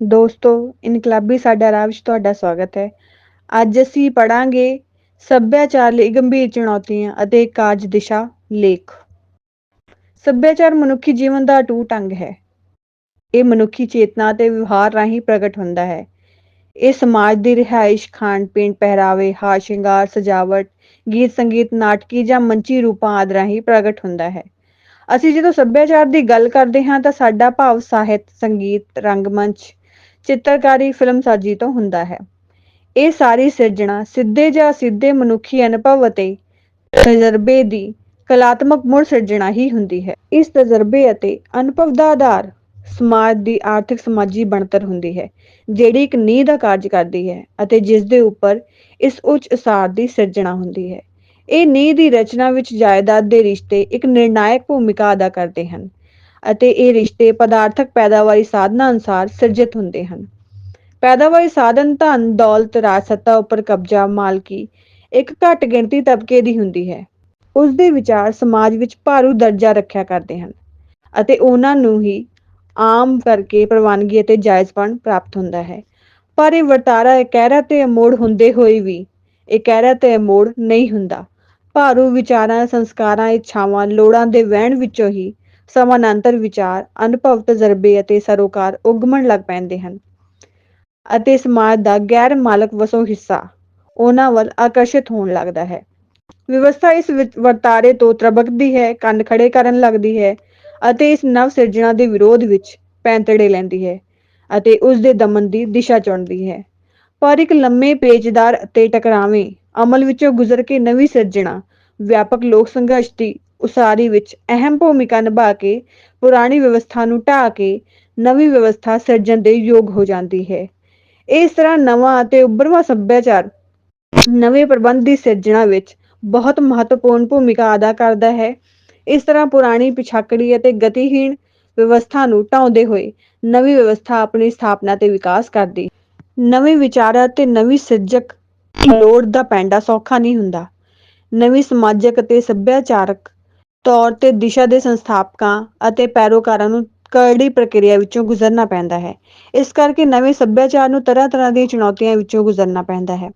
ਦੋਸਤੋ, ਇਨਕਲਾਬੀ ਸਾਡਾ ਰਾਹ ਵਿੱਚ ਤੁਹਾਡਾ ਸਵਾਗਤ ਹੈ। ਅੱਜ ਅਸੀਂ ਪੜਾਂਗੇ ਸੱਭਿਆਚਾਰ ਲਈ ਗੰਭੀਰ ਚੁਣੌਤੀਆਂ ਅਤੇ ਕਾਰਜ ਦਿਸ਼ਾ ਲੇਖ। ਸੱਭਿਆਚਾਰ ਮਨੁੱਖੀ ਜੀਵਨ ਦਾ ਅਟੂਟ ਅੰਗ ਹੈ। ਇਹ ਮਨੁੱਖੀ ਚੇਤਨਾ ਅਤੇ ਵਿਵਹਾਰ ਰਾਹੀਂ ਪ੍ਰਗਟ ਹੁੰਦਾ ਹੈ। ਇਹ ਸਮਾਜ ਦੀ ਰਿਹਾਇਸ਼ ਖਾਣ ਪੀਣ ਪਹਿਰਾਵੇ, ਹਾਰ, ਸ਼ਿੰਗਾਰ, ਸਜਾਵਟ, ਗੀਤ, ਸੰਗੀਤ, ਨਾਟਕੀ ਜਾਂ ਮੰਚੀ ਰੂਪਾਂ ਆਦਿ ਰਾਹੀਂ ਪ੍ਰਗਟ ਹੁੰਦਾ ਹੈ। ਅਸੀਂ ਜਦੋਂ ਸੱਭਿਆਚਾਰ ਦੀ ਗੱਲ ਕਰਦੇ ਹਾਂ ਤਾਂ ਸਾਡਾ ਭਾਵ ਸਾਹਿਤ, ਸੰਗੀਤ, ਰੰਗਮੰਚ ਚਿੱਤਰਕਾਰੀ ਫਿਲਮਸਾਜ਼ੀ ਤੋਂ ਹੁੰਦਾ ਹੈ। ਇਹ ਸਾਰੀ ਸਿਰਜਣਾ ਸਿੱਧੇ ਜਾਂ ਸਿੱਧੇ ਮਨੁੱਖੀ ਅਨੁਭਵ ਅਤੇ ਤਜਰਬੇ ਦੀ ਕਲਾਤਮਕ ਮੁੜ ਸਿਰਜਣਾ ਹੀ ਹੁੰਦੀ ਹੈ। ਇਸ ਤਜਰਬੇ ਅਤੇ ਅਨੁਭਵ ਦਾ ਆਧਾਰ ਸਮਾਜ ਦੀ ਆਰਥਿਕ ਸਮਾਜੀ ਬਣਤਰ ਹੁੰਦੀ ਹੈ, ਜਿਹੜੀ ਇੱਕ ਨੀਂਹ ਦਾ ਕਾਰਜ ਕਰਦੀ ਹੈ ਅਤੇ ਜਿਸ ਦੇ ਉੱਪਰ ਇਸ ਉੱਚ ਅਸਾਰ ਦੀ ਸਿਰਜਣਾ ਹੁੰਦੀ ਹੈ। ਇਹ ਨੀਂਹ ਦੀ ਰਚਨਾ ਵਿੱਚ ਜਾਇਦਾਦ ਦੇ ਰਿਸ਼ਤੇ ਇੱਕ ਨਿਰਣਾਇਕ ਭੂਮਿਕਾ ਅਦਾ ਕਰਦੇ ਹਨ। ਅਤੇ ਇਹ ਰਿਸ਼ਤੇ ਪਦਾਰਥਕ ਪੈਦਾਵਾਰੀ ਸਾਧਨਾਂ ਅਨੁਸਾਰ ਸਿਰਜਿਤ ਹੁੰਦੇ ਹਨ। ਪੈਦਾਵਾਰੀ ਸਾਧਨ ਧਨ, ਦੌਲਤ, ਰਾਜਸੱਤਾ ਉੱਪਰ ਕਬਜ਼ਾ, ਮਾਲਕੀ, ਇੱਕ ਘੱਟ ਗਿਣਤੀ ਤਬਕੇ ਦੀ ਹੁੰਦੀ ਹੈ। ਉਸ ਦੇ ਵਿਚਾਰ ਸਮਾਜ ਵਿੱਚ ਭਾਰੂ ਦਰਜਾ ਰੱਖਿਆ ਕਰਦੇ ਹਨ ਅਤੇ ਉਹਨਾਂ ਨੂੰ ਹੀ ਆਮ ਕਰਕੇ ਪ੍ਰਵਾਨਗੀ ਅਤੇ ਜਾਇਜ਼ਪਣ ਪ੍ਰਾਪਤ ਹੁੰਦਾ ਹੈ। ਪਰ ਇਹ ਵਰਤਾਰਾ ਇਕਹਿਰਾ ਤੇ ਅਮੋੜ ਹੁੰਦੇ ਹੋਏ ਵੀ ਇਕਹਿਰਾ ਤੇ ਅਮੋੜ ਨਹੀਂ ਹੁੰਦਾ। ਭਾਰੂ ਵਿਚਾਰਾਂ, ਸੰਸਕਾਰਾਂ, ਇੱਛਾਵਾਂ, ਲੋੜਾਂ ਦੇ ਵਹਿਣ ਵਿੱਚੋਂ ਹੀ ਸਮਾਨਾਂਤਰ ਵਿਚਾਰ, ਅਨੁਭਵ ਤਜਰਬੇ ਅਤੇ ਸਰੋਕਾਰ ਉਗਮਣ ਲੱਗ ਪੈਂਦੇ ਹਨ ਅਤੇ ਸਮਾਜ ਦਾ ਗੈਰ ਮਾਲਕ ਵਸੋਂ ਹਿੱਸਾ ਉਹਨਾਂ ਵੱਲ ਆਕਰਸ਼ਿਤ ਹੋਣ ਲੱਗਦਾ ਹੈ। ਵਿਵਸਥਾ ਇਸ ਵਰਤਾਰੇ ਤੋਂ ਤਰਬਕਦੀ ਹੈ, ਕੰਨ ਖੜੇ ਕਰਨ ਲੱਗਦੀ ਹੈ ਅਤੇ ਇਸ ਨਵ ਸਿਰਜਣਾ ਦੇ ਵਿਰੋਧ ਵਿੱਚ ਪੈਂਤੜੇ ਲੈਂਦੀ ਹੈ ਅਤੇ ਉਸ ਦੇ ਦਮਨ ਦੀ ਦਿਸ਼ਾ ਚੁਣਦੀ ਹੈ। ਪਰ ਇੱਕ ਲੰਮੇ ਪੇਚਦਾਰ ਅਤੇ ਟਕਰਾਵੇਂ ਅਮਲ ਵਿੱਚੋਂ ਗੁਜ਼ਰ ਕੇ ਨਵੀਂ ਸਿਰਜਣਾ, ਵਿਆਪਕ ਲੋਕ ਸੰਘਰਸ਼ ਦੀ ਉਸਾਰੀ ਵਿੱਚ ਅਹਿਮ ਭੂਮਿਕਾ ਨਿਭਾ ਕੇ, ਪੁਰਾਣੀ ਵਿਵਸਥਾ ਨੂੰ ਢਾਹ ਕੇ, ਨਵੀਂ ਵਿਵਸਥਾ ਸਿਰਜਣ ਦੇ ਯੋਗ ਹੋ ਜਾਂਦੀ ਹੈ। ਇਸ ਤਰ੍ਹਾਂ ਨਵਾਂ ਅਤੇ ਉੱਭਰਵਾਂ ਸੱਭਿਆਚਾਰ ਨਵੇਂ ਪ੍ਰਬੰਧ ਦੀ ਸਿਰਜਣਾ ਵਿੱਚ ਬਹੁਤ ਮਹੱਤਵਪੂਰਨ ਭੂਮਿਕਾ ਅਦਾ ਕਰਦਾ ਹੈ। ਇਸ ਤਰ੍ਹਾਂ ਪੁਰਾਣੀ ਪਿਛਾਕੜੀ ਅਤੇ ਗਤੀਹੀਣ ਵਿਵਸਥਾ ਨੂੰ ਢਾਉਂਦੇ ਹੋਏ ਨਵੀਂ ਵਿਵਸਥਾ ਆਪਣੀ ਸਥਾਪਨਾ ਤੇ ਵਿਕਾਸ ਕਰਦੀ। ਨਵੇਂ ਵਿਚਾਰਾਂ ਤੇ ਨਵੀਂ ਸਿਰਜਕ ਲੋੜ ਦਾ ਪੈਂਡਾ ਸੌਖਾ ਨਹੀਂ ਹੁੰਦਾ। ਨਵੀਂ ਸਮਾਜਿਕ ਅਤੇ ਸੱਭਿਆਚਾਰਕ ਤੌਰ ਤੇ ਦਿਸ਼ਾ ਦੇ ਸੰਸਥਾਪਕਾਂ ਅਤੇ ਪੈਰੋਕਾਰਾਂ ਨੂੰ ਕਰੜੀ ਪ੍ਰਕਿਰਿਆ ਵਿੱਚੋਂ ਗੁਜ਼ਰਨਾ ਪੈਂਦਾ ਹੈ। ਇਸ ਕਰਕੇ ਨਵੇਂ ਸੱਭਿਆਚਾਰ ਨੂੰ ਤਰ੍ਹਾਂ ਤਰ੍ਹਾਂ ਦੀਆਂ ਚੁਣੌਤੀਆਂ ਵਿੱਚੋਂ ਗੁਜ਼ਰਨਾ ਪੈਂਦਾ ਹੈ।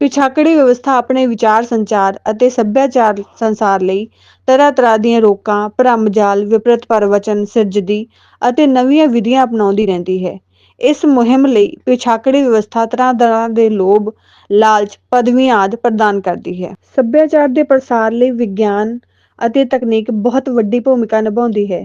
ਪਿਛਾਕੜੀ ਵਿਵਸਥਾ ਆਪਣੇ ਵਿਚਾਰ ਸੰਚਾਰ ਅਤੇ ਸੱਭਿਆਚਾਰ ਸੰਸਾਰ ਲਈ ਤਰ੍ਹਾਂ ਤਰ੍ਹਾਂ ਦੀਆਂ ਰੋਕਾਂ ਭਰਮ ਜਾਲ ਵਿਪਰਤ ਪਰਵਚਨ, ਸਿਰਜਦੀ ਅਤੇ ਨਵੀਆਂ ਵਿਧੀਆਂ ਅਪਣਾਉਂਦੀ ਰਹਿੰਦੀ ਹੈ। ਇਸ ਮੁਹਿੰਮ ਲਈ ਪਿਛਾਕੜੀ ਵਿਵਸਥਾ ਤਰ੍ਹਾਂ ਤਰ੍ਹਾਂ ਦੇ ਲੋਭ, ਲਾਲਚ ਪਦਵੀਆਂ ਆਦਿ ਪ੍ਰਦਾਨ ਕਰਦੀ ਹੈ। ਸੱਭਿਆਚਾਰ ਦੇ ਪ੍ਰਸਾਰ ਲਈ ਵਿਗਿਆਨ ਅਤੇ ਤਕਨੀਕ ਬਹੁਤ ਵੱਡੀ ਭੂਮਿਕਾ ਨਿਭਾਉਂਦੀ ਹੈ।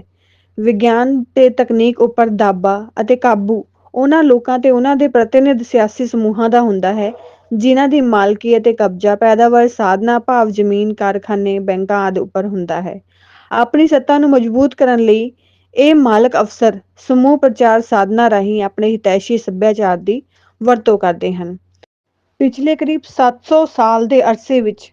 ਵਿਗਿਆਨ ਤੇ ਤਕਨੀਕ ਉੱਪਰ ਦਾਬਾ ਅਤੇ ਕਾਬੂ ਉਹਨਾਂ ਲੋਕਾਂ ਤੇ ਉਹਨਾਂ ਦੇ ਪ੍ਰਤੀਨਿਧ ਸਿਆਸੀ ਸਮੂਹਾਂ ਦਾ ਹੁੰਦਾ ਹੈ, ਜਿਨ੍ਹਾਂ ਦੀ ਮਾਲਕੀ ਅਤੇ ਕਬਜ਼ਾ, ਪੈਦਾਵਾਰ, ਸਾਧਨਾ, ਭਾਵ ਜ਼ਮੀਨ, ਕਾਰਖਾਨੇ, ਬੈਂਕਾਂ ਆਦਿ ਉੱਪਰ ਹੁੰਦਾ ਹੈ। ਆਪਣੀ ਸੱਤਾ ਨੂੰ ਮਜ਼ਬੂਤ ਕਰਨ ਲਈ ਇਹ ਮਾਲਕ ਅਫਸਰ ਸਮੂਹ ਪ੍ਰਚਾਰ ਸਾਧਨਾ ਰਾਹੀਂ ਆਪਣੇ ਹਿਤੈਸ਼ੀ ਸੱਭਿਆਚਾਰ ਦੀ ਵਰਤੋਂ ਕਰਦੇ ਹਨ। ਪਿਛਲੇ ਕਰੀਬ 700 ਸਾਲ ਦੇ ਅਰਸੇ ਵਿੱਚ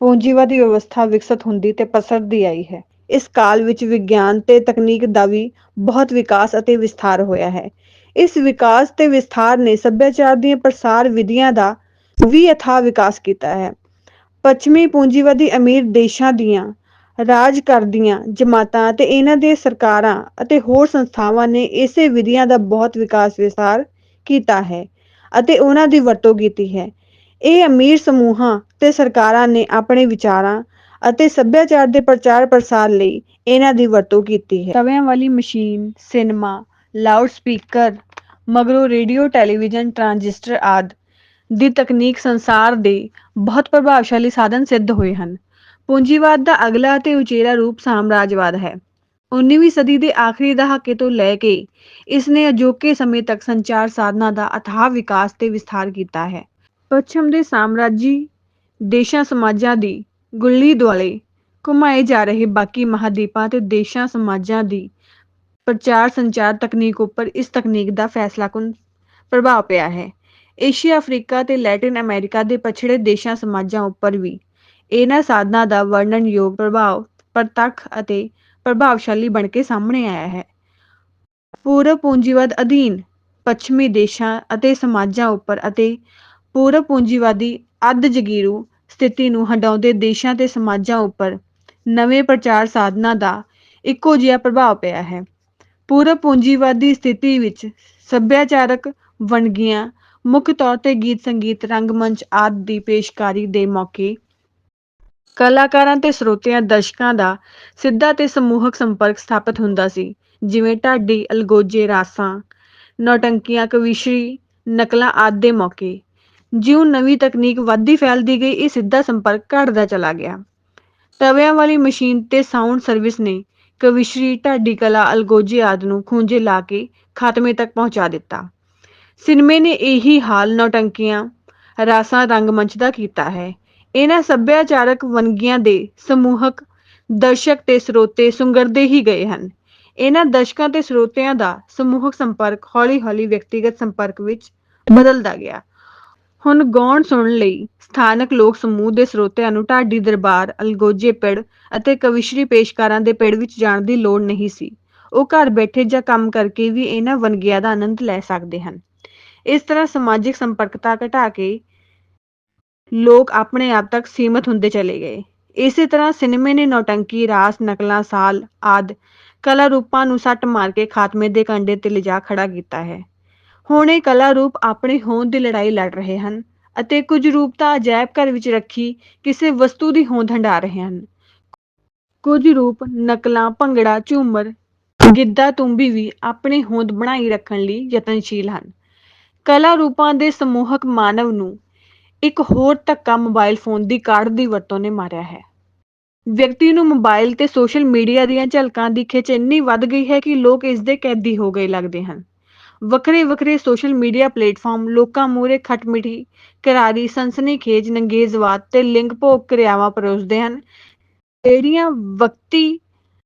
ਪੂੰਜੀਵਾਦੀ ਵਿਵਸਥਾ ਵਿਕਸਿਤ ਹੁੰਦੀ ਤੇ ਪਸਰਦੀ ਆਈ ਹੈ। ਇਸ ਕਾਲ ਵਿੱਚ ਵਿਗਿਆਨ ਤੇ ਤਕਨੀਕ ਦਾ ਵੀ ਬਹੁਤ ਵਿਕਾਸ ਅਤੇ ਵਿਸਥਾਰ ਹੋਇਆ ਹੈ। ਇਸ ਵਿਕਾਸ ਤੇ ਵਿਸਥਾਰ ਨੇ ਸੱਭਿਆਚਾਰ ਦੀਆਂ ਪ੍ਰਸਾਰ ਵਿਧੀਆਂ ਦਾ ਵੀ ਅਥਾਹ ਵਿਕਾਸ ਕੀਤਾ ਹੈ। ਪੱਛਮੀ ਪੂੰਜੀਵਾਦੀ ਅਮੀਰ ਦੇਸ਼ਾਂ ਦੀਆਂ ਰਾਜ ਕਰਦੀਆਂ ਜਮਾਤਾਂ ਤੇ ਇਹਨਾਂ ਦੇ ਸਰਕਾਰਾਂ ਅਤੇ ਹੋਰ ਸੰਸਥਾਵਾਂ ਨੇ ਇਸੇ ਵਿਧੀਆਂ ਦਾ ਬਹੁਤ ਵਿਕਾਸ ਵਿਸਥਾਰ ਕੀਤਾ ਹੈ ਅਤੇ ਉਹਨਾਂ ਦੀ ਵਰਤੋਂ ਕੀਤੀ ਹੈ। ਇਹ ਅਮੀਰ ਸਮੂਹਾਂ ਤੇ ਸਰਕਾਰਾਂ ਨੇ ਆਪਣੇ ਵਿਚਾਰਾਂ ਅਤੇ ਸੱਭਿਆਚਾਰ ਦੇ ਪ੍ਰਚਾਰ ਪ੍ਰਸਾਰ ਲਈ ਇਹਨਾਂ ਦੀ ਵਰਤੋਂ ਕੀਤੀ ਹੈ। ਤਵਿਆਂ ਵਾਲੀ ਮਸ਼ੀਨ, ਸਿਨੇਮਾ, ਲਾਊਡ ਸਪੀਕਰ, ਮਗਰੋਂ ਰੇਡੀਓ, ਟੈਲੀਵਿਜ਼ਨ, ਟਰਾਂਜਿਸਟਰ ਆਦਿ ਦੀ ਤਕਨੀਕ ਸੰਸਾਰ ਦੇ ਬਹੁਤ ਪ੍ਰਭਾਵਸ਼ਾਲੀ ਸਾਧਨ ਸਿੱਧ ਹੋਏ ਹਨ। ਪੂੰਜੀਵਾਦ ਦਾ ਅਗਲਾ ਅਤੇ ਉਚੇਰਾ ਰੂਪ ਸਾਮਰਾਜਵਾਦ ਹੈ। 19ਵੀਂ ਸਦੀ ਦੇ ਆਖਰੀ ਦਹਾਕੇ ਤੋਂ ਲੈ ਕੇ ਇਸ ਨੇ ਅਜੋਕੇ ਸਮੇਂ ਤੱਕ ਸੰਚਾਰ ਸਾਧਨਾਂ ਦਾ ਅਥਾਹ ਵਿਕਾਸ ਤੇ ਵਿਸਥਾਰ ਕੀਤਾ ਹੈ। ਪੱਛਮ ਦੇ ਸਾਮਰਾਜੀ ਦੇਸ਼ਾਂ ਸਮਾਜਾਂ ਦੀ ਗੁੱਲੀ ਦੁਆਲੇ ਘੁਮਾਏ ਜਾ ਰਹੇ ਬਾਕੀ ਮਹਾਦੀਪਾਂ ਤੇ ਦੇਸ਼ਾਂ ਸਮਾਜਾਂ ਦੀ ਪ੍ਰਚਾਰ ਸੰਚਾਰ ਤਕਨੀਕ ਉੱਪਰ ਇਸ ਤਕਨੀਕ ਦਾ ਫੈਸਲਾਕੁਨ ਪ੍ਰਭਾਵ ਪਿਆ ਹੈ। ਏਸ਼ੀਆ, ਅਫਰੀਕਾ ਤੇ ਲੈਟਿਨ ਅਮਰੀਕਾ ਦੇ ਪਛੜੇ ਦੇਸ਼ਾਂ ਸਮਾਜਾਂ ਉੱਪਰ ਵੀ ਇਹਨਾਂ ਸਾਧਨਾਂ ਦਾ ਵਰਣਨਯੋਗ ਪ੍ਰਭਾਵ ਪ੍ਰਤੱਖ ਅਤੇ ਪ੍ਰਭਾਵਸ਼ਾਲੀ ਬਣ ਕੇ ਸਾਹਮਣੇ ਆਇਆ ਹੈ। ਪੂਰਬ ਪੂੰਜੀਵਾਦ ਅਧੀਨ ਪੱਛਮੀ ਦੇਸ਼ਾਂ ਅਤੇ ਸਮਾਜਾਂ ਉੱਪਰ ਅਤੇ ਪੂਰਬ ਪੂੰਜੀਵਾਦੀ ਅੱਧ ਜਗੀਰੂ ਸਥਿਤੀ ਨੂੰ ਹਟਾਉਂਦੇ ਦੇਸ਼ਾਂ ਤੇ ਸਮਾਜਾਂ ਉੱਪਰ ਨਵੇਂ ਪ੍ਰਚਾਰ ਸਾਧਨਾਂ ਦਾ ਇੱਕੋ ਜਿਹਾ ਪ੍ਰਭਾਵ ਪਿਆ ਹੈ। ਪੂਰਬ ਪੂੰਜੀਵਾਦੀ ਸਥਿਤੀ ਵਿੱਚ ਸੱਭਿਆਚਾਰਕ ਵੰਨਗੀਆਂ, ਮੁੱਖ ਤੌਰ ਤੇ ਗੀਤ ਸੰਗੀਤ ਰੰਗਮੰਚ ਆਦਿ ਦੀ ਪੇਸ਼ਕਾਰੀ ਦੇ ਮੌਕੇ ਕਲਾਕਾਰਾਂ ਤੇ ਸਰੋਤਿਆਂ, ਦਰਸ਼ਕਾਂ ਦਾ ਸਿੱਧਾ ਤੇ ਸਮੂਹਕ ਸੰਪਰਕ ਸਥਾਪਿਤ ਹੁੰਦਾ ਸੀ। ਜਿਵੇਂ ਢਾਡੀ, ਅਲਗੋਜੇ, ਰਾਸਾਂ, ਨੌਟੰਕੀਆਂ, ਕਵਿਸ਼ਰੀ, ਨਕਲਾਂ ਆਦਿ ਦੇ ਮੌਕੇ ਜਿਉਂ ਨਵੀਂ ਤਕਨੀਕ ਵੱਧਦੀ ਫੈਲਦੀ ਗਈ, ਇਹ ਸਿੱਧਾ ਸੰਪਰਕ ਘਟਦਾ ਚਲਾ ਗਿਆ। ਤਵਿਆਂ ਵਾਲੀ ਮਸ਼ੀਨ ਤੇ ਸਾਊਂਡ ਸਰਵਿਸ ਨੇ ਕਵਿਸ਼ਰੀ, ਢਾਡੀ ਕਲਾ, ਅਲਗੋਜੇ ਆਦਿ ਨੂੰ ਖੂੰਜੇ ਲਾ ਕੇ ਖਾਤਮੇ ਤੱਕ ਪਹੁੰਚਾ ਦਿੱਤਾ। ਸਿਨੇਮੇ ਨੇ ਇਹੀ ਹਾਲ ਨੌਟੰਕੀਆਂ, ਰਾਸਾਂ ਰੰਗਮੰਚ ਦਾ ਕੀਤਾ ਹੈ। ਇਹਨਾਂ ਸੱਭਿਆਚਾਰਕ ਵੰਨਗੀਆਂ ਦੇ ਸਮੂਹਕ ਦਰਸ਼ਕ ਤੇ ਸਰੋਤੇ ਸੁੰਗਰਦੇ ਹੀ ਗਏ ਹਨ। ਇਹਨਾਂ ਦਰਸ਼ਕਾਂ ਤੇ ਸਰੋਤਿਆਂ ਦਾ ਸਮੂਹਕ ਸੰਪਰਕ ਹੌਲੀ-ਹੌਲੀ ਵਿਅਕਤੀਗਤ ਸੰਪਰਕ ਵਿੱਚ ਬਦਲਦਾ ਗਿਆ। ਹੁਣ ਗਾਉਣ ਸੁਣਨ ਲਈ ਸਥਾਨਕ ਲੋਕ ਸਮੂਹ ਦੇ ਸਰੋਤਿਆਂ ਨੂੰ ਢਾਡੀ ਦਰਬਾਰ, ਅਲਗੋਜੇ ਪਿੜ ਅਤੇ ਕਵਿਸ਼ਰੀ ਪੇਸ਼ਕਾਰਾਂ ਦੇ ਪਿੜ ਵਿੱਚ ਜਾਣ ਦੀ ਲੋੜ ਨਹੀਂ ਸੀ। ਉਹ ਘਰ ਬੈਠੇ ਜਾਂ ਕੰਮ ਕਰਕੇ ਵੀ ਇਹਨਾਂ ਵੰਨਗੀਆਂ ਦਾ ਆਨੰਦ ਲੈ ਸਕਦੇ ਹਨ। ਇਸ ਤਰ੍ਹਾਂ ਸਮਾਜਿਕ ਸੰਪਰਕਤਾ ਘਟਾ ਕੇ ਲੋਕ ਆਪਣੇ ਆਪ ਤੱਕ ਸੀਮਤ ਹੁੰਦੇ ਚਲੇ ਗਏ। ਇਸੇ ਤਰ੍ਹਾਂ ਸਿਨੇਮੇ ਨੇ ਨੌਟੰਕੀ, ਰਾਸ, ਨਕਲਾਂ, ਸਾਲ ਆਦ ਕਲਾ ਰੂਪਾਂ ਨੂੰ ਸੱਟ ਮਾਰ ਕੇ ਖਾਤਮੇ ਦੇ ਕੰਢੇ ਤੇ ਲਿਜਾ ਖੜਾ ਕੀਤਾ ਹੈ। ਹੁਣ ਇਹ ਕਲਾ ਰੂਪ ਆਪਣੀ ਹੋਂਦ ਦੀ ਲੜਾਈ ਲੜ ਰਹੇ ਹਨ ਅਤੇ ਕੁਝ ਰੂਪ ਤਾਂ ਅਜਾਇਬ ਘਰ ਵਿੱਚ ਰੱਖੀ ਕਿਸੇ ਵਸਤੂ ਦੀ ਹੋਂਦ ਹੰਢਾ ਰਹੇ ਹਨ। ਕੁਝ ਰੂਪ ਨਕਲਾਂ, ਭੰਗੜਾ, ਝੂਮਰ, ਗਿੱਧਾ, ਤੁੰਬੀ ਵੀ ਆਪਣੀ ਹੋਂਦ ਬਣਾਈ ਰੱਖਣ ਲਈ ਯਤਨਸ਼ੀਲ ਹਨ। ਕਲਾ ਰੂਪਾਂ ਦੇ ਸਮੂਹਕ ਮਾਨਵ ਨੂੰ ਇੱਕ ਹੋਰ ਧੱਕਾ ਮੋਬਾਈਲ ਫੋਨ ਦੀ ਕਾਢ ਦੀ ਵਰਤੋਂ ਨੇ ਮਾਰਿਆ ਹੈ। ਵਿਅਕਤੀ ਨੂੰ ਮੋਬਾਈਲ ਤੇ ਸੋਸ਼ਲ ਮੀਡੀਆ ਦੀਆਂ ਝਲਕਾਂ ਦੀ ਖਿੱਚ ਇੰਨੀ ਵੱਧ ਗਈ ਹੈ ਕਿ ਲੋਕ ਇਸ ਦੇ ਕੈਦੀ ਹੋ ਗਏ ਲੱਗਦੇ ਹਨ। ਵੱਖਰੇ ਵੱਖਰੇ ਸੋਸ਼ਲ ਮੀਡੀਆ ਪਲੇਟਫਾਰਮ ਲੋਕਾਂ ਮੂਹਰੇ ਖਟਮਿਠੀ ਕਰਾਰੀ ਸਨਸਨੀਖੇਜ ਨੰਗੇਜ਼ਵਾਦ ਤੇ ਲਿੰਗ ਭੋਗ ਕਿਰਿਆਵਾਂ ਪਰੋਸਦੇ ਹਨ। ਜਿਹੜੀਆਂ ਵਕਤੀ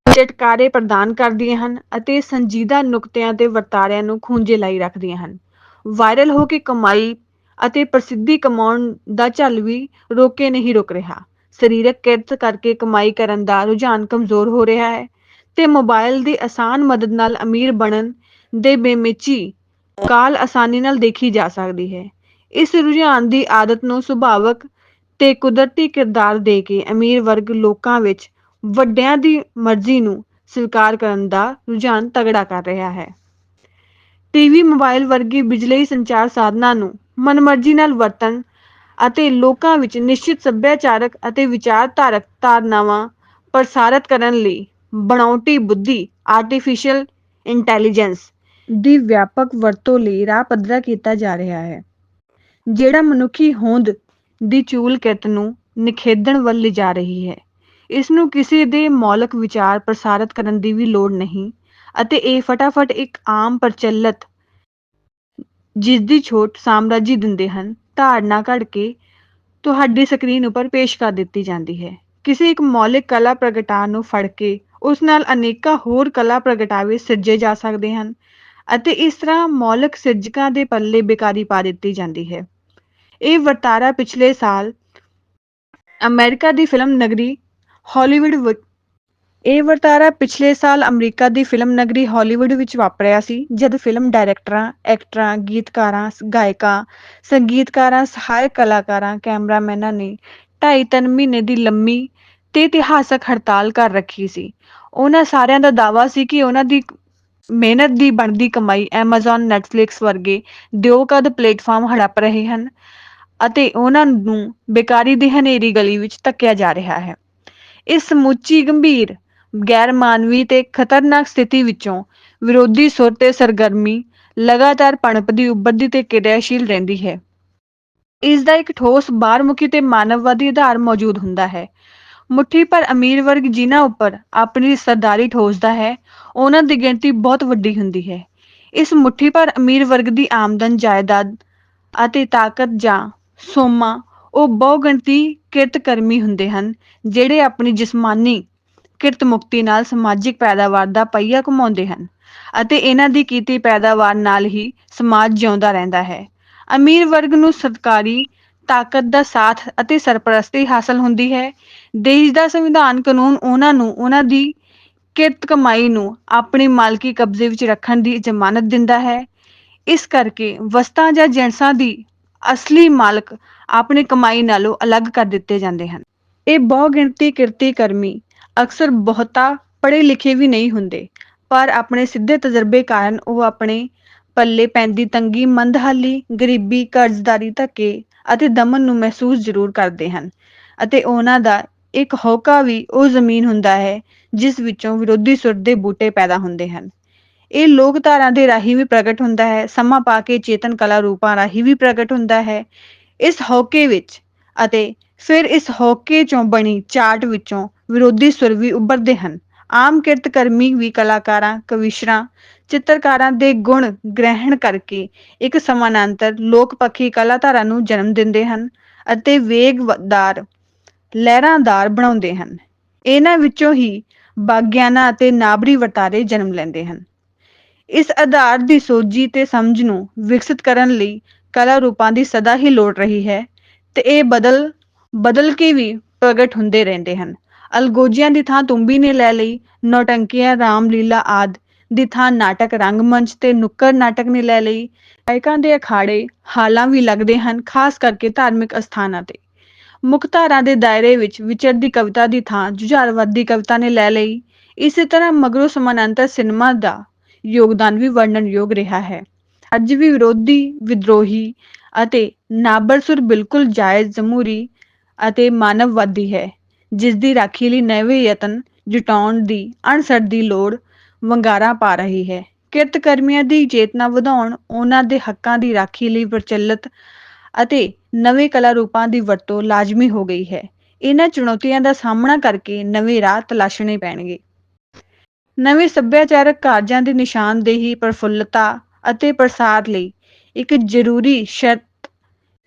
ਚਟਕਾਰੇ ਪ੍ਰਦਾਨ ਕਰਦੀਆਂ ਹਨ ਅਤੇ ਸੰਜੀਦਾ ਨੁਕਤਿਆਂ ਤੇ ਵਰਤਾਰਿਆਂ ਨੂੰ ਖੂੰਜੇ ਲਾਈ ਰੱਖਦੀਆਂ ਹਨ। ਵਾਇਰਲ ਹੋ ਕੇ ਕਮਾਈ ਅਤੇ ਪ੍ਰਸਿੱਧੀ ਕਮਾਉਣ ਦਾ ਝੱਲ ਵੀ ਰੋਕੇ ਨਹੀਂ ਰੁਕ ਰਿਹਾ। ਸਰੀਰਕ ਕਿਰਤ ਕਰਕੇ ਕਮਾਈ ਕਰਨ ਦਾ ਰੁਝਾਨ ਕਮਜ਼ੋਰ ਹੋ ਰਿਹਾ ਹੈ ਤੇ ਮੋਬਾਈਲ ਦੀ ਆਸਾਨ ਮਦਦ ਨਾਲ ਅਮੀਰ ਬਣਨ ਦੇ ਬੇਮਿਚੀ ਕਾਲ ਆਸਾਨੀ ਨਾਲ ਦੇਖੀ ਜਾ ਸਕਦੀ ਹੈ। ਇਸ ਰੁਝਾਨ ਦੀ ਆਦਤ ਨੂੰ ਸੁਭਾਵਕ ਤੇ ਕੁਦਰਤੀ ਕਿਰਦਾਰ ਦੇ ਕੇ ਅਮੀਰ ਵਰਗ ਲੋਕਾਂ ਵਿੱਚ ਵੱਡਿਆਂ ਦੀ ਮਰਜ਼ੀ ਨੂੰ ਸਵੀਕਾਰ ਕਰਨ ਦਾ ਰੁਝਾਨ ਤਗੜਾ ਕਰ ਰਿਹਾ ਹੈ। ਟੀਵੀ ਮੋਬਾਈਲ ਵਰਗੀ ਬਿਜਲਈ ਸੰਚਾਰ ਸਾਧਨਾਂ ਨੂੰ ਮਨਮਰਜ਼ੀ ਨਾਲ ਵਰਤਣ ਅਤੇ ਲੋਕਾਂ ਵਿੱਚ ਨਿਸ਼ਚਿਤ ਸੱਭਿਆਚਾਰਕ ਅਤੇ ਵਿਚਾਰਧਾਰਕ ਧਾਰਨਾਵਾਂ ਪ੍ਰਸਾਰਿਤ ਕਰਨ ਲਈ ਬਣਾਉਟੀ ਬੁੱਧੀ ਆਰਟੀਫੀਸ਼ੀਅਲ ਇੰਟੈਲੀਜੈਂਸ ਦੀ ਵਿਆਪਕ ਵਰਤੋਂ ਲਈ ਰਾਹ ਪੱਧਰਾ ਕੀਤਾ ਜਾ ਰਿਹਾ ਹੈ, ਜਿਹੜਾ ਮਨੁੱਖੀ ਹੋਂਦ ਦੀ ਚੂਲ ਕਿਰਤ ਨੂੰ ਨਿਖੇਧਣ ਵੱਲ ਲਿਜਾ ਰਹੀ ਹੈ। ਇਸ ਨੂੰ ਕਿਸੇ ਦੇ ਮੌਲਿਕ ਵਿਚਾਰ ਪ੍ਰਸਾਰਿਤ ਕਰਨ ਦੀ ਵੀ ਲੋੜ ਨਹੀਂ ਅਤੇ ਇਹ ਫਟਾਫਟ ਇੱਕ ਆਮ ਪ੍ਰਚਲਿਤ ਜਿਸ ਦੀ ਛੋਟ ਸਾਮਰਾਜੀ ਦਿੰਦੇ ਹਨ, ਧਾਰਨਾ ਘੜ ਕੇ ਤੁਹਾਡੀ ਸਕਰੀਨ ਉੱਪਰ ਪੇਸ਼ ਕਰ ਦਿੱਤੀ ਜਾਂਦੀ ਹੈ। ਕਿਸੇ ਇੱਕ ਮੌਲਿਕ ਕਲਾ ਪ੍ਰਗਟਾ ਨੂੰ ਫੜ ਕੇ ਉਸ ਨਾਲ ਅਨੇਕਾਂ ਹੋਰ ਕਲਾ ਪ੍ਰਗਟਾਵੇ ਸਿਰਜੇ ਜਾ ਸਕਦੇ ਹਨ ਅਤੇ ਇਸ ਤਰ੍ਹਾਂ ਮੌਲਿਕ ਸਿਰਜਕਾਂ ਦੇ ਪੱਲੇ ਬੇਕਾਰੀ ਪਾ ਦਿੱਤੀ ਜਾਂਦੀ ਹੈ। ਇਹ ਵਰਤਾਰਾ ਪਿਛਲੇ ਸਾਲ ਅਮਰੀਕਾ ਦੀ ਫਿਲਮ ਨਗਰੀ ਹਾਲੀਵੁੱਡ ਇਹ ਵਰਤਾਰਾ ਪਿਛਲੇ ਸਾਲ ਅਮਰੀਕਾ ਦੀ ਫਿਲਮ ਨਗਰੀ ਹਾਲੀਵੁੱਡ ਵਿੱਚ ਵਾਪਰਿਆ ਸੀ, ਜਦ ਫਿਲਮ ਡਾਇਰੈਕਟਰਾਂ, ਐਕਟਰਾਂ, ਗੀਤਕਾਰਾਂ ਗਾਇਕਾਂ, ਸੰਗੀਤਕਾਰਾਂ, ਸਹਾਇਕ ਕਲਾਕਾਰਾਂ, ਕੈਮਰਾਮੈਨਾਂ ਨੇ ਢਾਈ ਤਿੰਨ ਮਹੀਨੇ ਦੀ ਲੰਮੀ ਤੇ ਇਤਿਹਾਸਕ ਹੜਤਾਲ ਕਰ ਰੱਖੀ ਸੀ। ਉਹਨਾਂ ਸਾਰਿਆਂ ਦਾ ਦਾਅਵਾ ਸੀ ਕਿ ਉਹਨਾਂ ਦੀ ਮਿਹਨਤ ਦੀ ਬਣਦੀ ਕਮਾਈ Amazon, Netflix ਵਰਗੇ ਦਿਓਕਦ ਪਲੇਟਫਾਰਮ ਹੜਪ ਰਹੇ ਹਨ ਅਤੇ ਉਹਨਾਂ ਨੂੰ ਬੇਕਾਰੀ ਦੀ ਹਨੇਰੀ ਗਲੀ ਵਿੱਚ ਧੱਕਿਆ ਜਾ ਰਿਹਾ ਹੈ। ਇਸ ਸਮੁੱਚੀ ਗੰਭੀਰ ਗੈਰ ਮਾਨਵੀ ਤੇ ਖਤਰਨਾਕ ਸਥਿਤੀ ਵਿੱਚੋਂ ਵਿਰੋਧੀ ਸੁਰ ਤੇ ਸਰਗਰਮੀ ਲਗਾਤਾਰ ਪਣਪਦੀ ਉੱਭਰਦੀ ਤੇ ਕਿਰਿਆਸ਼ੀਲ ਰਹਿੰਦੀ ਹੈ। ਇਸ ਦਾ ਇੱਕ ਠੋਸ ਬਾਹਰਮੁਖੀ ਤੇ ਮਾਨਵਵਾਦੀ ਆਧਾਰ ਮੌਜੂਦ ਹੁੰਦਾ ਹੈ। ਮੁੱਠੀ ਪਰ ਅਮੀਰ ਵਰਗ ਜਿਨ੍ਹਾਂ ਉੱਪਰ ਆਪਣੀ ਸਰਦਾਰੀ ਠੋਸਦਾ ਹੈ, ਉਹਨਾਂ ਦੀ ਗਿਣਤੀ ਬਹੁਤ ਵੱਡੀ ਹੁੰਦੀ ਹੈ। ਇਸ ਮੁੱਠੀ ਪਰ ਅਮੀਰ ਵਰਗ ਦੀ ਆਮਦਨ, ਜਾਇਦਾਦ ਅਤੇ ਤਾਕਤ ਜਾਂ ਸੋਮਾ, ਉਹ ਬਹੁਗਿਣਤੀ ਕਿਰਤਕਰਮੀ ਹੁੰਦੇ ਹਨ, ਜਿਹੜੇ ਆਪਣੀ ਜਿਸਮਾਨੀ ਕਿਰਤ ਮੁਕਤੀ ਨਾਲ ਸਮਾਜਿਕ ਪੈਦਾਵਾਰ ਦਾ ਪਹੀਆ ਘੁਮਾਉਂਦੇ ਹਨ ਅਤੇ ਇਹਨਾਂ ਦੀ ਕੀਤੀ ਪੈਦਾਵਾਰ ਨਾਲ ਹੀ ਸਮਾਜ ਜਿਉਂਦਾ ਰਹਿੰਦਾ ਹੈ। ਅਮੀਰ ਵਰਗ ਨੂੰ ਸਰਕਾਰੀ ਤਾਕਤ ਦਾ ਸਾਥ ਅਤੇ ਸਰਪ੍ਰਸਤੀ ਹਾਸਲ ਹੁੰਦੀ ਹੈ। ਦੇਸ਼ ਦਾ ਸੰਵਿਧਾਨ ਕਾਨੂੰਨ ਉਹਨਾਂ ਨੂੰ, ਉਹਨਾਂ ਦੀ ਕਿਰਤ ਕਮਾਈ ਨੂੰ ਆਪਣੀ ਮਾਲਕੀ ਕਬਜ਼ੇ ਵਿੱਚ ਰੱਖਣ ਦੀ ਜ਼ਮਾਨਤ ਦਿੰਦਾ ਹੈ। ਇਸ ਕਰਕੇ ਵਸਤਾਂ ਜਾਂ ਜਿਣਸਾਂ ਦੀ ਅਸਲੀ ਮਾਲਕ ਆਪਣੀ ਕਮਾਈ ਨਾਲੋਂ ਅਲੱਗ ਕਰ ਦਿੱਤੇ ਜਾਂਦੇ ਹਨ। ਇਹ ਬਹੁਗਿਣਤੀ ਕਿਰਤੀ ਕਰਮੀ ਅਕਸਰ ਬਹੁਤਾ ਪੜ੍ਹੇ ਲਿਖੇ ਵੀ ਨਹੀਂ ਹੁੰਦੇ, ਪਰ ਆਪਣੇ ਸਿੱਧੇ ਤਜਰਬੇ ਕਾਰਨ ਉਹ ਆਪਣੇ ਪੱਲੇ ਪੈਂਦੀ ਤੰਗੀ ਮੰਦਹਾਲੀ ਗਰੀਬੀ, ਕਰਜ਼ਦਾਰੀ, ਧੱਕੇ ਅਤੇ ਦਮਨ ਨੂੰ ਮਹਿਸੂਸ ਜ਼ਰੂਰ ਕਰਦੇ ਹਨ ਅਤੇ ਉਹਨਾਂ ਦਾ ਇੱਕ ਹੋਕਾ ਵੀ ਉਹ ਜ਼ਮੀਨ ਹੁੰਦਾ ਹੈ, ਜਿਸ ਵਿੱਚੋਂ ਵਿਰੋਧੀ ਸੁਰ ਦੇ ਬੂਟੇ ਪੈਦਾ ਹੁੰਦੇ ਹਨ। ਇਹ ਲੋਕਧਾਰਾ ਦੇ ਰਾਹੀਂ ਵੀ ਪ੍ਰਗਟ ਹੁੰਦਾ ਹੈ, ਸਮਾਂ ਪਾ ਕੇ ਚੇਤਨ ਕਲਾ ਰੂਪਾਂ ਰਾਹੀਂ ਵੀ ਪ੍ਰਗਟ ਹੁੰਦਾ ਹੈ। ਇਸ ਹੋਕੇ ਵਿੱਚ ਅਤੇ ਫਿਰ ਇਸ ਹੋਕੇ ਚੋਂ ਬਣੀ ਚਾਟ ਵਿੱਚੋਂ ਵਿਰੋਧੀ ਸੁਰ ਵੀ ਉੱਭਰਦੇ ਹਨ। ਆਮ ਕਿਰਤਕਰਮੀ ਵੀ ਕਲਾਕਾਰਾਂ, ਕਵਿਸ਼ਰਾਂ ਚਿੱਤਰਕਾਰਾਂ ਦੇ ਗੁਣ ਗ੍ਰਹਿਣ ਕਰਕੇ ਇੱਕ ਸਮਾਨਾਂਤਰ ਲੋਕ-ਪੱਖੀ ਕਲਾਧਾਰਾ ਨੂੰ ਜਨਮ ਦਿੰਦੇ ਹਨ ਅਤੇ ਵੇਗਦਾਰ ਲਹਿਰਾਂਦਾਰ ਬਣਾਉਂਦੇ ਹਨ। ਇਹਨਾਂ ਵਿੱਚੋਂ ਹੀ ਬਾਗਿਆਨਾ ਅਤੇ ਨਾਬਰੀ ਵਰਤਾਰੇ ਜਨਮ ਲੈਂਦੇ ਹਨ। ਇਸ ਆਧਾਰ ਦੀ ਸੋਝੀ ਤੇ ਸਮਝ ਨੂੰ ਵਿਕਸਿਤ ਕਰਨ ਲਈ ਕਲਾ ਰੂਪਾਂ ਦੀ ਸਦਾ ਹੀ ਲੋੜ ਰਹੀ ਹੈ ਤੇ ਇਹ ਬਦਲ ਬਦਲ ਕੇ ਵੀ ਪ੍ਰਗਟ ਹੁੰਦੇ ਰਹਿੰਦੇ ਹਨ। ਅਲਗੋਜੀਆਂ ਦੀ ਥਾਂ ਤੁੰਬੀ ਨੇ ਲੈ ਲਈ, ਨੌਟੰਕੀਆਂ, ਰਾਮਲੀਲਾ ਆਦ ਦੀ ਥਾਂ ਨਾਟਕ ਰੰਗਮੰਚ ਤੇ ਨੁੱਕਰ ਨਾਟਕ ਨੇ ਲੈ ਲਈ। ਗਾਇਕਾਂ ਦੇ ਅਖਾੜੇ ਹਾਲਾਂ ਵੀ ਲੱਗਦੇ ਹਨ, ਖਾਸ ਕਰਕੇ ਧਾਰਮਿਕ ਅਸਥਾਨਾਂ ਤੇ। ਮੁੱਖਧਾਰਾ ਦੇ ਦਾਇਰੇ ਵਿੱਚ ਵਿਚਰਦੀ ਕਵਿਤਾ ਦੀ ਥਾਂ ਜੁਝਾਰਵਾਦੀ ਕਵਿਤਾ ਨੇ ਲੈ ਲਈ। ਇਸੇ ਤਰ੍ਹਾਂ ਮਗਰੋਂ ਸਮਾਨਾਂਤਰ ਸਿਨੇਮਾ ਦਾ ਯੋਗਦਾਨ ਵੀ ਵਰਣਨਯੋਗ ਰਿਹਾ ਹੈ। ਅੱਜ ਵੀ ਵਿਰੋਧੀ, ਵਿਦਰੋਹੀ ਅਤੇ ਨਾਬਰਸੁਰ ਬਿਲਕੁਲ ਜਾਇਜ਼, ਜਮਹੂਰੀ ਅਤੇ ਮਾਨਵਵਾਦੀ ਹੈ ਜਿਸ ਦੀ ਰਾਖੀ ਲਈ ਨਵੇਂ ਯਤਨ ਜੁਟਾਉਣ ਦੀ ਅਣਸਰ ਦੀ ਲੋੜ ਵੰਗਾਰਾ ਪਾ ਰਹੀ ਹੈ। ਕਿਰਤਕਰਮੀਆਂ ਦੀ ਚੇਤਨਾ ਵਧਾਉਣ, ਉਹਨਾਂ ਦੇ ਹੱਕਾਂ ਦੀ ਰਾਖੀ ਲਈ ਪ੍ਰਚਲਿਤ ਅਤੇ ਨਵੇਂ ਕਲਾ ਰੂਪਾਂ ਦੀ ਵਰਤੋਂ ਲਾਜ਼ਮੀ ਹੋ ਗਈ ਹੈ। ਇਹਨਾਂ ਚੁਣੌਤੀਆਂ ਦਾ ਸਾਹਮਣਾ ਕਰਕੇ ਨਵੇਂ ਰਾਹ ਤਲਾਸ਼ਣੇ ਪੈਣਗੇ। ਨਵੇਂ ਸੱਭਿਆਚਾਰਕ ਕਾਰਜਾਂ ਦੀ ਨਿਸ਼ਾਨਦੇਹੀ, ਪ੍ਰਫੁੱਲਤਾ ਅਤੇ ਪ੍ਰਸਾਰ ਲਈ ਇੱਕ ਜ਼ਰੂਰੀ ਸ਼ਰਤ,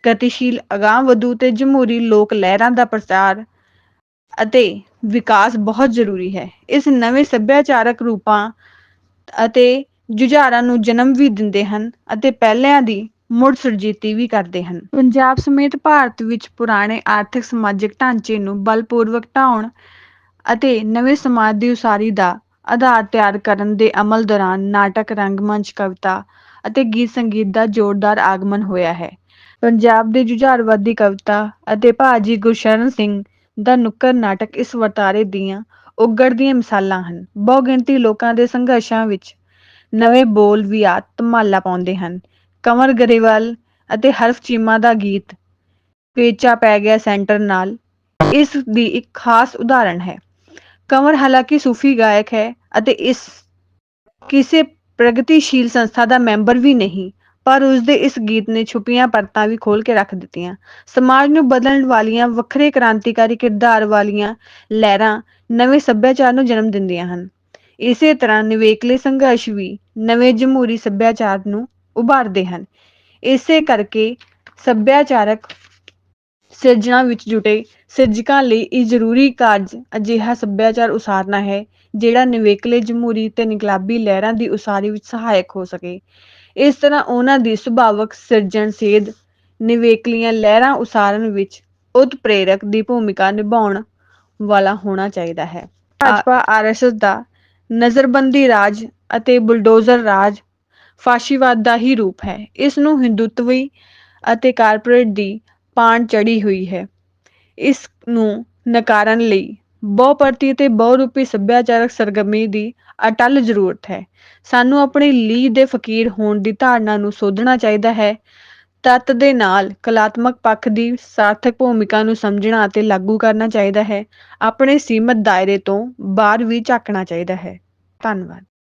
ਗਤੀਸ਼ੀਲ ਅਗਾਂਹਵਧੂ ਤੇ ਜਮਹੂਰੀ ਲੋਕ ਲਹਿਰਾਂ ਦਾ ਪ੍ਰਸਾਰ ਅਤੇ ਵਿਕਾਸ ਬਹੁਤ ਜ਼ਰੂਰੀ ਹੈ। ਇਸ ਨਵੇਂ ਸੱਭਿਆਚਾਰਕ ਰੂਪਾਂ ਅਤੇ ਜੁਝਾਰਾਂ ਨੂੰ ਜਨਮ ਵੀ ਦਿੰਦੇ ਹਨ ਅਤੇ ਪਹਿਲਿਆਂ ਦੀ ਮੁੜ ਸੁਰਜੀਤੀ ਵੀ ਕਰਦੇ ਹਨ। ਪੰਜਾਬ ਸਮੇਤ ਭਾਰਤ ਵਿੱਚ ਪੁਰਾਣੇ ਆਰਥਿਕ ਸਮਾਜਿਕ ਢਾਂਚੇ ਨੂੰ ਬਲਪੂਰਵਕ ਢਾਉਣ ਅਤੇ ਨਵੇਂ ਸਮਾਜ ਦੀ ਉਸਾਰੀ ਦਾ ਆਧਾਰ ਤਿਆਰ ਕਰਨ ਦੇ ਅਮਲ ਦੌਰਾਨ ਨਾਟਕ ਰੰਗਮੰਚ ਕਵਿਤਾ ਅਤੇ ਗੀਤ ਸੰਗੀਤ ਦਾ ਜ਼ੋਰਦਾਰ ਆਗਮਨ ਹੋਇਆ ਹੈ। ਪੰਜਾਬ ਦੇ ਜੁਝਾਰਵਾਦੀ ਕਵਿਤਾ ਅਤੇ ਭਾਜੀ ਗੁਰਸ਼ਰਨ ਸਿੰਘ ਦਾ ਨੁੱਕਰ ਨਾਟਕ ਇਸ ਵਰਤਾਰੇ ਦੀਆਂ ਉਗੜਦੀਆਂ ਮਿਸਾਲਾਂ ਹਨ। ਬਹੁਗਿਣਤੀ ਲੋਕਾਂ ਦੇ ਸੰਘਰਸ਼ਾਂ ਵਿੱਚ ਨਵੇਂ ਬੋਲ ਵੀ ਧਮਾਲਾ ਪਾਉਂਦੇ ਹਨ। ਕੰਵਰ ਗਰੇਵਾਲ ਅਤੇ ਹਰਫ ਚੀਮਾ ਦਾ ਗੀਤ ਪੇਚਾ ਪੈ ਗਿਆ ਸੈਂਟਰ ਨਾਲ, ਇਸ ਦੀ ਇੱਕ ਖਾਸ ਉਦਾਹਰਣ ਹੈ। ਕੰਵਰ ਹਾਲਾਂਕਿ ਸੂਫੀ ਗਾਇਕ ਹੈ ਅਤੇ ਇਸ ਕਿਸੇ ਪ੍ਰਗਤੀਸ਼ੀਲ ਸੰਸਥਾ ਦਾ ਮੈਂਬਰ ਵੀ ਨਹੀਂ ਪਰ ਉਸਦੇ ਇਸ ਗੀਤ ਨੇ ਛੁਪੀਆਂ ਪਰਤਾਂ ਵੀ ਖੋਲ ਕੇ ਰੱਖ ਦਿੱਤੀਆਂ। ਸਮਾਜ ਨੂੰ ਬਦਲਣ ਵਾਲੀਆਂ ਵੱਖਰੇ ਕ੍ਰਾਂਤੀਕਾਰੀ ਕਿਰਦਾਰ ਵਾਲੀਆਂ ਲਹਿਰਾਂ ਨਵੇਂ ਸੱਭਿਆਚਾਰ ਨੂੰ ਜਨਮ ਦਿੰਦੀਆਂ ਹਨ। ਇਸੇ ਤਰ੍ਹਾਂ ਨਿਵੇਕਲੇ ਸੰਘਰਸ਼ ਵੀ ਨਵੇਂ ਜਮਹੂਰੀ ਸੱਭਿਆਚਾਰ ਨੂੰ ਉਭਾਰਦੇ ਹਨ। ਇਸੇ ਕਰਕੇ ਸੱਭਿਆਚਾਰਕ ਸਿਰਜਣਾ ਵਿੱਚ ਜੁਟੇ ਸਿਰਜਕਾਂ ਲਈ ਇਹ ਜ਼ਰੂਰੀ ਕਾਰਜ ਅਜਿਹਾ ਸੱਭਿਆਚਾਰ ਉਸਾਰਨਾ ਹੈ, ਜਿਹੜਾ ਨਿਵੇਕਲੇ ਜਮਹੂਰੀ ਤੇ ਇਨਕਲਾਬੀ ਲਹਿਰਾਂ ਦੀ ਉਸਾਰੀ ਵਿੱਚ ਸਹਾਇਕ ਹੋ ਸਕੇ। ਇਸ ਤਰ੍ਹਾਂ ਉਹਨਾਂ ਦੀ ਸੁਭਾਵਕ ਸਿਰਜਣ ਨਿਵੇਕਲੀਆਂ ਲਹਿਰਾਂ ਉਸਾਰਨ ਵਿੱਚ ਉਤਪ੍ਰੇਰਕ ਦੀ ਭੂਮਿਕਾ ਨਿਭਾਉਣ ਵਾਲਾ ਹੋਣਾ ਚਾਹੀਦਾ ਹੈ। ਭਾਜਪਾ ਆਰਐਸਐਸ ਦਾ ਨਜ਼ਰਬੰਦੀ ਰਾਜ ਅਤੇ ਬੁਲਡੋਜ਼ਰ ਰਾਜ ਫਾਸ਼ੀਵਾਦ ਦਾ ਹੀ ਰੂਪ ਹੈ। ਇਸ ਨੂੰ ਹਿੰਦੂਤਵੀ ਅਤੇ ਕਾਰਪੋਰੇਟ ਦੀ ਪਾਣ ਚੜੀ ਹੋਈ ਹੈ। ਇਸ ਨੂੰ ਨਕਾਰਨ ਲਈ ਬਹੁਪਰਤੀ ਤੇ ਬਹੁਰੂਪੀ ਸੱਭਿਆਚਾਰਕ ਸਰਗਰਮੀ ਦੀ ਅਟੱਲ ਜ਼ਰੂਰਤ ਹੈ। ਸਾਨੂੰ ਆਪਣੀ ਲੀਹ ਦੇ ਫਕੀਰ ਹੋਣ ਦੀ ਧਾਰਨਾ ਨੂੰ ਸੋਧਣਾ ਚਾਹੀਦਾ ਹੈ। ਤੱਤ ਦੇ ਨਾਲ ਕਲਾਤਮਕ ਪੱਖ ਦੀ ਸਾਰਥਕ ਭੂਮਿਕਾ ਨੂੰ ਸਮਝਣਾ ਅਤੇ ਲਾਗੂ ਕਰਨਾ ਚਾਹੀਦਾ ਹੈ। ਆਪਣੇ ਸੀਮਤ ਦਾਇਰੇ ਤੋਂ ਬਾਹਰ ਵੀ ਝਾਕਣਾ ਚਾਹੀਦਾ ਹੈ। ਧੰਨਵਾਦ।